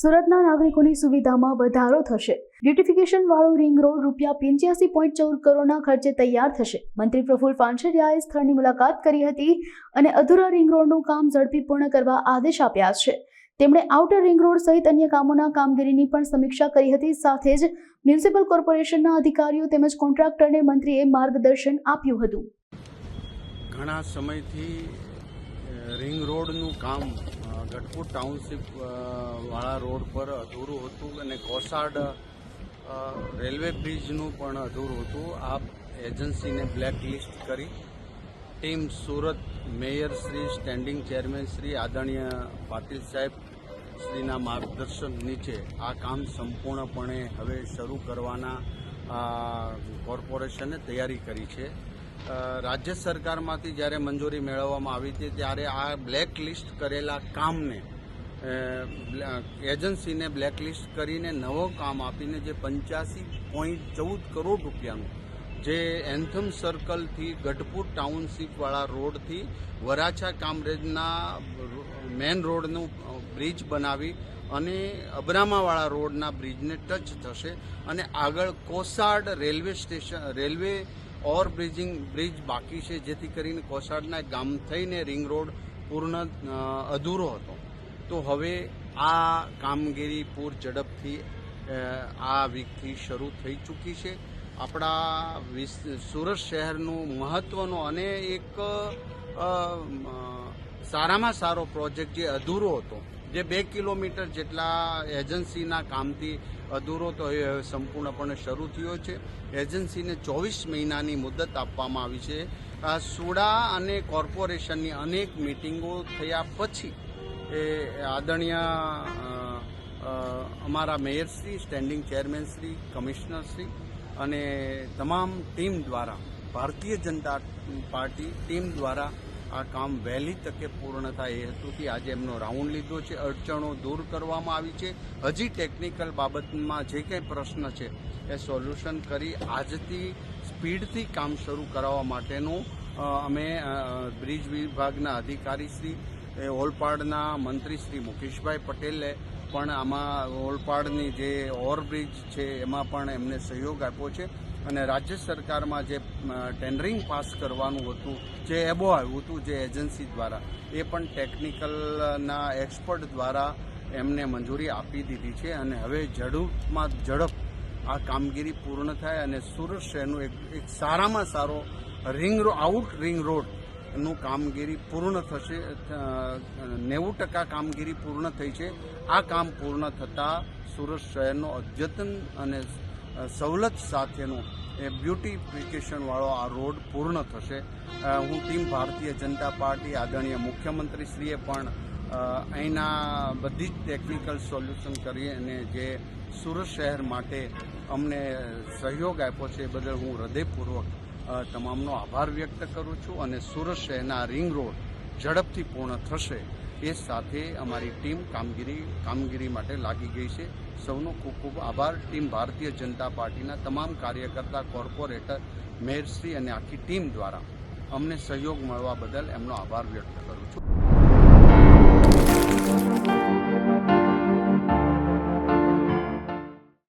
સુરતના નાગરિકોની સુવિધામાં વધારો થશે. બ્યુટિફિકેશન વાળો રિંગ રોડ રૂપિયા પંચ્યાસી પોઈન્ટ ચૌદ કરોડના ખર્ચે તૈયાર થશે. મંત્રી પ્રફુલ પાનસરિયાએ સ્થળની મુલાકાત કરી હતી અને અધૂરા રિંગ રોડનું કામ ઝડપી પૂર્ણ કરવા આદેશ આપ્યા છે. તેમણે આઉટર રિંગ રોડ સહિત અન્ય કામોના કામગીરીની પણ સમીક્ષા કરી હતી. સાથે જ મ્યુનિસિપલ કોર્પોરેશનના અધિકારીઓ તેમજ કોન્ટ્રાક્ટરને મંત્રીએ માર્ગદર્શન આપ્યું હતું. ઘણા સમયથી રિંગ રોડનું કામ ગઢપુર ટાઉનશીપ વાળા રોડ પર અધૂરું હતું અને કોસાડ રેલવે બ્રિજનું પણ અધૂરું હતું. આ એજન્સીને બ્લેક લિસ્ટ કરી. Team Surat mayor Shri, standing chairman Shri આદરણીય પાટીલ સાહેબ શ્રીના માર્ગદર્શન નીચે આ કામ સંપૂર્ણપણે હવે શરૂ કરવાના કોર્પોરેશને તૈયારી કરી છે. રાજ્ય સરકારમાંથી જ્યારે મંજૂરી મેળવવામાં આવી હતી ત્યારે આ બ્લેક લિસ્ટ કરેલા કામને એજન્સીને બ્લેક લિસ્ટ કરીને નવો કામ આપીને જે પંચ્યાસી પોઈન્ટ ચૌદ કરોડ રૂપિયાનું જે એન્થમ સર્કલથી ગઢપુર ટાઉનશીપવાળા રોડથી વરાછા કામરેજના મેન રોડનું બ્રિજ બનાવી અને અબ્રામાવાળા રોડના બ્રિજને ટચ થશે અને આગળ Kosad railway station, railway over bridging bridge બાકી છે, જેથી કરીને કોસાડના ગામ થઈને રિંગ રોડ પૂર્ણ અધૂરો હતો. તો હવે આ કામગીરી પૂર ઝડપથી આ વીકથી શરૂ થઈ ચૂકી છે. આપણા સુરત શહેરનું મહત્વનો અને એક સારામાં સારો પ્રોજેક્ટ જે અધૂરો હતો જે બે કિલોમીટર જેટલા એજન્સીના કામથી અધૂરો તો એ હવે સંપૂર્ણપણે શરૂ થયો છે. એજન્સીને ચોવીસ મહિનાની મુદત આપવામાં આવી છે. સુડા અને કોર્પોરેશનની અનેક મિટિંગો થયા પછી એ આદરણીય અમારા મેયરશ્રી સ્ટેન્ડિંગ ચેરમેનશ્રી કમિશનરશ્રી અને તમામ ટીમ દ્વારા, ભારતીય જનતા પાર્ટી ટીમ દ્વારા આ કામ વહેલી તકે પૂર્ણ થાય એ હેતુથી આજે એમનો રાઉન્ડ લીધો છે. અડચણો દૂર કરવામાં આવી છે. હજી ટેકનિકલ બાબતમાં જે કંઈ પ્રશ્ન છે એ સોલ્યુશન કરી આજથી સ્પીડથી કામ શરૂ કરાવવા માટેનું અમે બ્રિજ વિભાગના અધિકારીશ્રી એ ઓલપાડના મંત્રી શ્રી મુકેશભાઈ પટેલે પણ આમાં ઓલપાડની જે ઓવરબ્રિજ છે એમાં પણ એમને સહયોગ આપ્યો છે. અને રાજ્ય સરકારમાં જે ટેન્ડરિંગ પાસ કરવાનું હતું, જે એબો આવ્યું હતું, જે એજન્સી દ્વારા, એ પણ ટેકનિકલના એક્સપર્ટ દ્વારા એમને મંજૂરી આપી દીધી છે અને હવે ઝડપમાં ઝડપ આ કામગીરી પૂર્ણ થાય અને સુરત શહેરનું એક એક સારામાં સારો રિંગ આઉટ રિંગ રોડનું કામગીરી પૂર્ણ થશે નેવું ટકા કામગીરી પૂર્ણ થઈ છે. આ કામ પૂર્ણ થતાં સુરત શહેરનો અદ્યતન અને સવલત સાથેનો એ બ્યુટીફિકેશનવાળો આ રોડ પૂર્ણ થશે. હું ટીમ ભારતીય જનતા પાર્ટી, આદરણીય મુખ્યમંત્રીશ્રીએ પણ અહીંના બધી જ ટેકનિકલ સોલ્યુશન કરી અને જે સુરત શહેર માટે અમને સહયોગ આપ્યો છે એ બદલ હું હૃદયપૂર્વક તમામનો આભાર વ્યક્ત કરું છું અને સુરત શહેરના રિંગ રોડ ઝડપથી પૂર્ણ થશે. એ સાથે અમારી ટીમ કામગીરી કામગીરી માટે લાગી ગઈ છે. સૌનો ખૂબ ખૂબ આભાર. ટીમ ભારતીય જનતા પાર્ટીના તમામ કાર્યકર્તા, કોર્પોરેટર, મેયરશ્રી અને આખી ટીમ દ્વારા અમને સહયોગ મળવા બદલ એમનો આભાર વ્યક્ત કરું છું.